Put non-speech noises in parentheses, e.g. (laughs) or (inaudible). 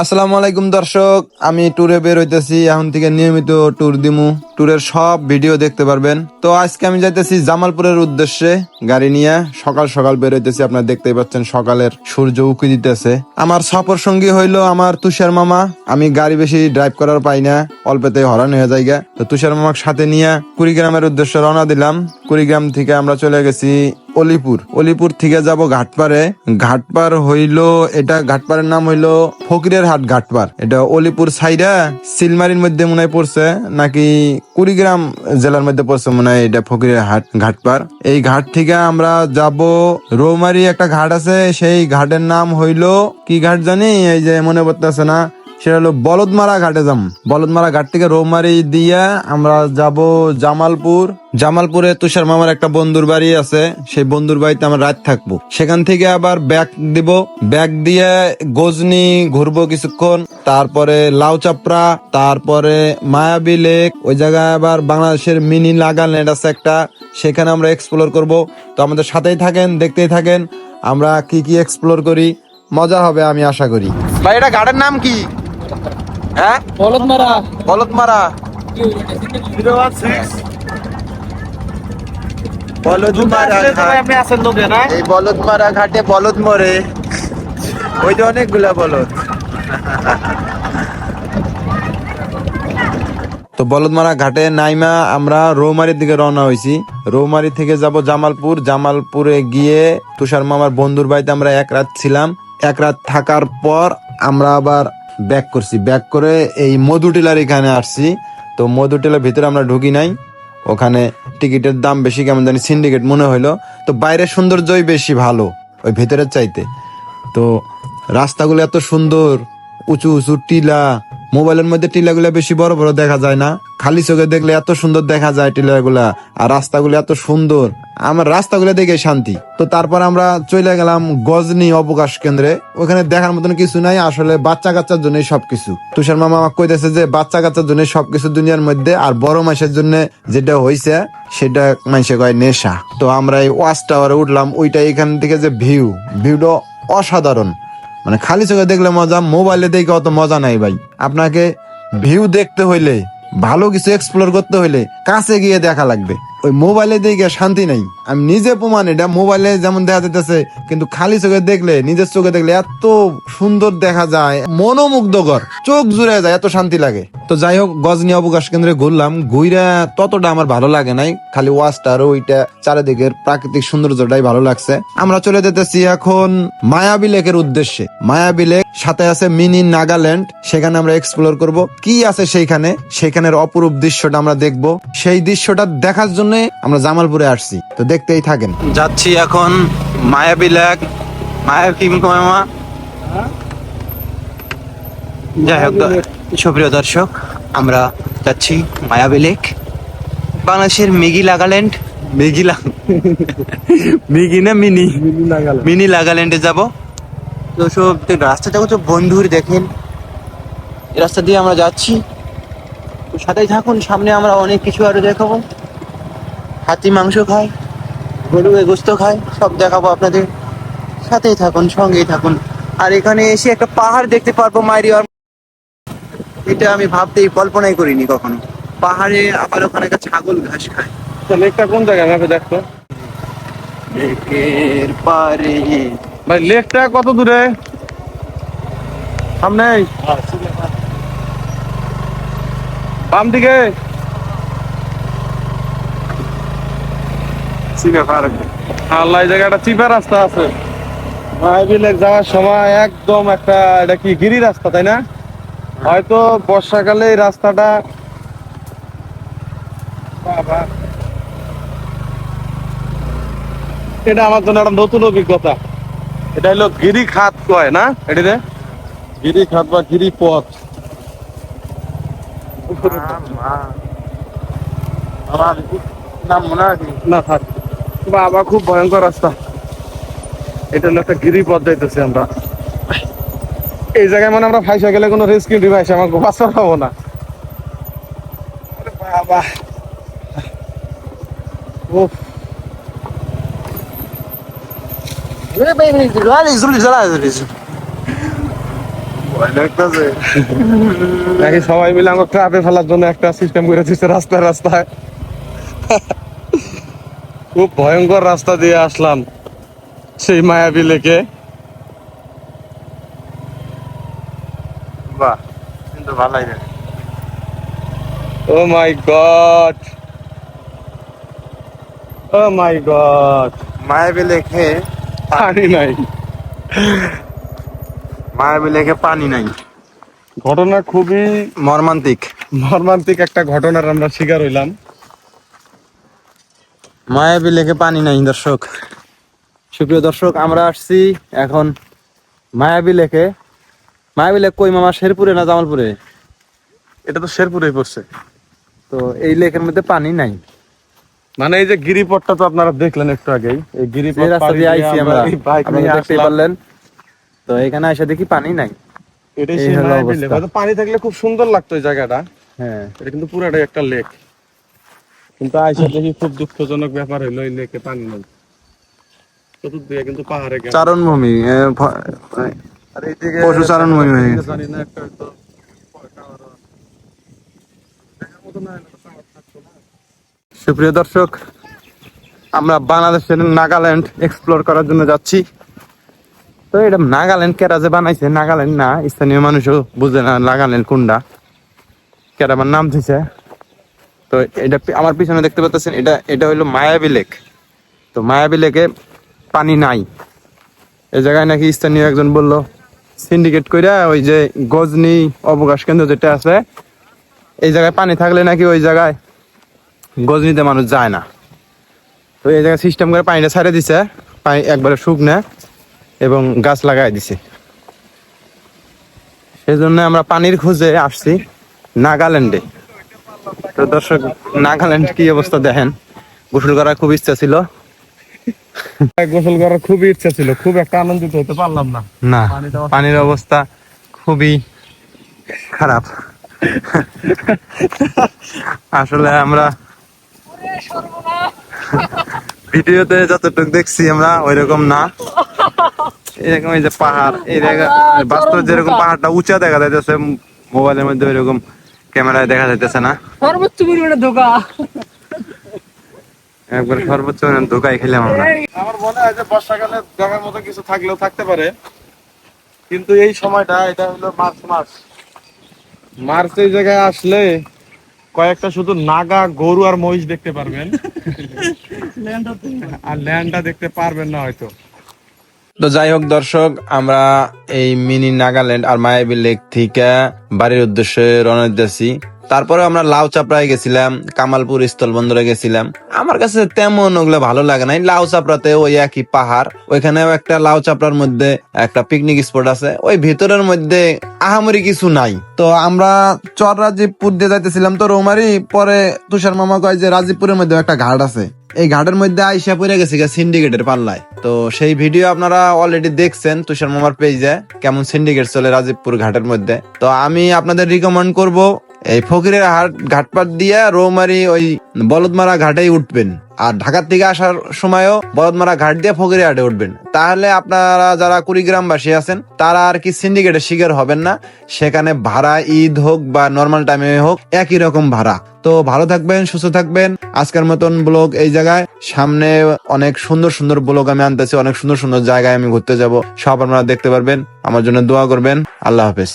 আসসালামু আলাইকুম দর্শক, আমি ট্যুরে বের হইতেছি, এখন থেকে নিয়মিত ট্যুর দিমু। ট্যুরের সব ভিডিও দেখতে পারবেন। তো আজকে আমি যাইতেছি জামালপুরের উদ্দেশ্যে গাড়ি নিয়ে। সকাল সকাল বের হইতেছি, আপনারা দেখতেই পাচ্ছেন সকালের সূর্য উকি দিতেছে। আমার সফর সঙ্গী হইল আমার তুষার মামা। আমি গাড়ি বেশি ড্রাইভ করার পাই না, অল্পতে হরান হয়ে যায় গা। তো তুষার মামার সাথে নিয়ে কুড়িগ্রামের উদ্দেশ্যে রওনা দিলাম। কুড়িগ্রাম থেকে আমরা চলে গেছি অলিপুর। অলিপুর থেকে যাব ঘাটপাড়ে। ঘাটপার হইল, এটা ঘাটপাড়ের নাম হইল ফকিরের হাট ঘাটপার এটা অলিপুর সাইডা সিলমারির মধ্যে মনে হয় পড়ছে, নাকি কুড়িগ্রাম জেলার মধ্যে পড়ছে মনে হয় এটা ফকিরের হাট ঘাটপার এই ঘাট থেকে আমরা যাব, রৌমারি একটা ঘাট আছে, সেই ঘাটের নাম হইল, কি ঘাট জানি? এই যে মনে পড়তেছে না। সেটা হলো বলদমারা ঘাটে যাম। বলদমারা ঘাট থেকে রৌমারি দিয়া আমরা যাব জামালপুর। জামালপুরে তুষার মামার একটা বন্ধুর বাড়ি আছে, সেই বন্ধুর বাড়িতে আমরা রাত থাকব। সেখান থেকে আবার ব্যাগ দিব। ব্যাগ দিয়ে গজনি ঘুরবো কিছুক্ষণ, তারপরে লাউ চাপড়া, তারপরে মায়াবী লেক, ওই জায়গায় আবার বাংলাদেশের মিনি নাগাল্যান্ড আছে একটা, সেখানে আমরা এক্সপ্লোর করব। তো আমাদের সাথেই থাকেন, দেখতেই থাকেন, আমরা কি কি এক্সপ্লোর করি, মজা হবে আমি আশা করি। ভাই, এটা ঘাটের নাম কি? হ্যাঁ? বলদ মারা। বলদমারা বলদমারা ঘাট। আপনি আছেন লোকে না? এই বলদমারা ঘাটে বলদ মরে। ওই যে অনেকগুলা বলদ। তো বলদমারা ঘাটে নাইমা আমরা রৌমারির দিকে রওনা হয়েছি রৌমারি থেকে যাব জামালপুর। জামালপুরে গিয়ে তুষার মামার বন্ধুর বাড়িতে আমরা এক রাত ছিলাম। এক রাত থাকার পর আমরা আবার ব্যাক করছি, ব্যাক করে এই মধুটিলার এখানে আসছি। তো মধুটিলার ভিতরে আমরা ঢুকি নাই। ওখানে টিকিটের দাম বেশি, কেমন জানি সিন্ডিকেট মনে হইল। তো বাইরের সৌন্দর্যই বেশি ভালো, ওই ভেতরের চাইতে। তো রাস্তাগুলো এত সুন্দর, উঁচু উঁচু টিলা। মোবাইলের মধ্যে টিলাগুলো বেশি বড় বড় দেখা যায় না। খালি চোখে দেখলে এত সুন্দর দেখা যায় টিলাগুলা। আর রাস্তাগুলো এত সুন্দর। আমার রাস্তাগুলো দেখে শান্তি। তো তারপর আমরা চলে গেলাম গজনি অবকাশ কেন্দ্রে। ওখানে দেখার মতন কিছু নাই, আসলে বাচ্চা কাচ্চার জন্য সবকিছু। তুষার মামা আমাকে কইতেছে যে, বাচ্চা কাচ্চার জন্য সবকিছু দুনিয়ার মধ্যে, আর বড় মাসের জন্য যেটা হয়েছে সেটা মানুষে কয় নেশা। তো আমরা এই ওয়াচ টাওয়ারে উঠলাম, ওইটা এখান থেকে যে ভিউ, ভিউটা অসাধারণ। মানে খালি চোখে দেখলে মজা, মোবাইলে দেখে অত মজা নাই ভাই। আপনাকে ভিউ দেখতে হইলে, ভালো কিছু এক্সপ্লোর করতে হইলে, কাছে গিয়ে দেখা লাগবে। ওই মোবাইলে দেখে শান্তি নাই। আমি নিজে প্রমাণ, এটা মোবাইলে যেমন দেখা যেতেছে কিন্তু খালি চোখে দেখলে, নিজের চোখে দেখলে এত সুন্দর দেখা যায়, মনোমুগ্ধকর, চোখ জুড়ে যায়, এত শান্তি লাগে। তো যাই হোক গজনি অবকাশ কেন্দ্রে ঘুরলাম। ঘুইরা ততটা আমার ভালো লাগে নাই, খালি ওয়াচটার ওইটা চারিদিকের প্রাকৃতিক সৌন্দর্যটাই ভালো লাগছে। আমরা চলে যেতেছি এখন মায়াবী লেকের উদ্দেশ্যে। মায়াবী লেক, সাথে আছে মিনি নাগাল্যান্ড, সেখানে আমরা এক্সপ্লোর করব। কি আছে সেইখানে? সেখানের অপরূপ দৃশ্যটা আমরা দেখব। সেই দৃশ্যটা দেখার জন্য আমরা জামালপুরে আসছি। তো দেখতেই থাকেন। যাচ্ছি এখন মায়াবী লেক। মায়াবী মামা? যাই হোক সুপ্রিয় দর্শক আমরা যাচ্ছি মায়াবী লেক। বাংলাদেশের মিগি লাগাল্যান্ড মিগি লা মিগি না মিনি? মিনি লাগাল্যান্ডে যাব। তো সব রাস্তাটা তো বন্ধুর দেখেন। এই রাস্তা দিয়ে আমরা যাচ্ছি। তো সাথেই থাকুন সামনে আমরা অনেক কিছু আরও দেখাবো। হাতি মাংস খাই গরু গোস্ত খাই সব দেখাবো আপনাদের। সাথেই থাকুন সঙ্গেই থাকুন। আর এখানে এসে একটা পাহাড় দেখতে পারব মাইরিয়ার এটা আমি ভাবতেই কল্পনাই করিনি কখনো। পাহাড়ে আবার ওখানে একটা ছাগল ঘাস খায়। লেকটা কোন জায়গায়? ভাবে দেখতো লেকের পারে ভাই লেকটা কত দূরে? সামনে? বাম দিকে? আল্লাহ জায়গাটা চিপা রাস্তা আছে। মায়াবী লেক যাওয়ার সময় একদম একটা এটা কি গিরি রাস্তা তাই না? হয়তো বর্ষাকালে এই রাস্তাটা এটা আমার জন্য একটা নতুন অভিজ্ঞতা। এটা হলো গিরি খাত কয় না? এটিতে গিরি খাত বা গিরি পথ। নাম মনে আছে? না থাক। বাবা খুব ভয়ঙ্কর রাস্তা। এটা হলো একটা গিরি পথ যাইতেছি আমরা। এই জায়গায় মানে আমরা ফাইসা গেলে কোনো রেস্কিউ ডিভাইস আমাকে বাঁচা পাবো না। বাবা। নাকি সবাই মিলে আমাকে ট্রাপে ফেলার জন্য একটা সিস্টেম করে দিচ্ছে রাস্তায় রাস্তায়। খুব ভয়ঙ্কর রাস্তা দিয়ে আসলাম সেই মায়াবী লেকে। বাহ কিন্তু ও মাই গড। ও মাই গড। মায়াবী লেখে পানি নাই। মায়াবী লেখে পানি নাই। ঘটনা খুবই মর্মান্তিক। মর্মান্তিক একটা ঘটনার আমরা শিকার হইলাম। মায়াবী লেখে পানি নাই দর্শক। সুপ্রিয় দর্শক আমরা আসছি এখন মায়াবী লেখে মায়াবী লেক কই মামা শেরপুরে না জামালপুরে? এটা তো শেরপুরে পড়ছে। তো এই লেকের মধ্যে পানি নাই। মানে এই যে গিরিপথটা তো আপনারা দেখলেন একটু আগেই। এই গিরিপথ রাস্তা দিয়ে আইছি আমরা পারলেন। তো এখানে এসে দেখি পানি নাই। এটাই সেই পানি থাকলে খুব সুন্দর লাগতো এই জায়গাটা। হ্যাঁ। এটা কিন্তু পুরাটাই একটা লেক। কিন্তু আইসা দেখি খুব দুঃখজনক ব্যাপার হইল এই লেকে পানি নেই। চতুর্দিকে কিন্তু পাহাড়ে চারণভূমি আর এইদিকে পশু হয়ে গেছে। জানি না একটা হয়তো। সুপ্রিয় দর্শক আমরা বাংলাদেশের নাগাল্যান্ড এক্সপ্লোর করার জন্য যাচ্ছি। তো এটা নাগাল্যান্ড কেরা যে বানাইছে নাগাল্যান্ড না স্থানীয় মানুষও বুঝে না নাগাল্যান্ড কোনটা। কেরা আমার নাম দিছে। তো এটা আমার পিছনে দেখতে পাচ্ছেন এটা এটা হলো মায়াবী লেক। তো মায়াবী লেকে পানি নাই। এই জায়গায় নাকি স্থানীয় একজন বলল সিন্ডিকেট কইরা ওই যে গজনি অবকাশ কেন্দ্র যেটা আছে, এই জায়গায় পানি থাকলে নাকি ওই জায়গায় গজনিতে মানুষ যায় না। তো এই জায়গায় সিস্টেম করে পানিটা ছাড়ে দিছে, পানি একবারে শুকনা এবং গাছ লাগাই দিছে। সেই জন্য আমরা পানির খোঁজে আসছি নাগাল্যান্ডে। তো দর্শক, নাগাল্যান্ড কি অবস্থা দেখেন? গোসল করার খুব ইচ্ছা ছিল। গোসল করার খুবই ইচ্ছা ছিল খুব একটা আনন্দিত হতে পারলাম না। না পানির অবস্থা খুবই খারাপ। আসলে আমরা ভিডিওতে যতটুকু দেখছি আমরা ওইরকম না। এরকম এই যে পাহাড় এই জায়গা বাস্তবে যেরকম পাহাড়টা উঁচা দেখা যাইতেছে মোবাইলের মধ্যে ওইরকম ক্যামেরায় দেখা যাইতেছে না। সর্বোচ্চ পরিমাণে ধোকা। একবার সর্বোচ্চ ধোকায় খেলাম আমরা। আমার মনে হয় যে বর্ষাকালে দেখার মতো কিছু থাকলেও থাকতে পারে। কিন্তু এই সময়টা এটা হলো মার্চ মাস মার্চ এই জায়গায় আসলে কয়েকটা শুধু নাগা গরু আর মহিষ দেখতে পারবেন। (laughs) আর ল্যান্ডটা দেখতে পারবেন না হয়তো। তো যাই হোক দর্শক, আমরা এই মিনি নাগাল্যান্ড আর মায়াবী লেক থেকে বাড়ির উদ্দেশ্যে রওনা দিতেছি। তারপরে আমরা লাউ চাপড়ায় গেছিলাম, কামালপুর স্থল বন্দরে গেছিলাম। আমার কাছে তেমন ওগুলো ভালো লাগে নাই। লাউ চাপড়াতে ওই একই পাহাড়, ওইখানেও একটা লাউ চাপড়ার মধ্যে একটা পিকনিক স্পট আছে। ওই ভিতরের মধ্যে আহামরি কিছু নাই। তো আমরা চর রাজীবপুর দিয়ে যাইতেছিলাম তো রৌমারি, পরে তুষার মামা কয় যে রাজীবপুরের মধ্যে একটা ঘাট আছে। এই ঘাটের মধ্যে আইসা পড়ে গেছে সিন্ডিকেটের পাল্লায়। তো সেই ভিডিও আপনারা অলরেডি দেখছেন, তুষার মামার পেজে কেমন সিন্ডিকেট চলে রাজীবপুর ঘাটের মধ্যে। তো আমি আপনাদের রিকমেন্ড করব এই ফকিরের হাট ঘাটপাট দিয়ে রৌমারি ওই বলদমারা ঘাটেই উঠবেন। আর ঢাকার থেকে আসার সময়ও বলদমারা ঘাট দিয়ে ফকিরের হাটে উঠবেন। তাহলে আপনারা যারা কুড়িগ্রামবাসী আছেন, তারা আর কি সিন্ডিকেটের শিকার হবেন না। সেখানে ভাড়া ঈদ হোক বা নর্মাল টাইমে হোক, একই রকম ভাড়া। তো ভালো থাকবেন, সুস্থ থাকবেন। আজকের মতন ব্লগ এই জায়গায়। সামনে অনেক সুন্দর সুন্দর ব্লগ আমি আনতেছি, অনেক সুন্দর সুন্দর জায়গায় আমি ঘুরতে যাব। সব আপনারা দেখতে পারবেন। আমার জন্য দোয়া করবেন। আল্লাহ হাফেজ।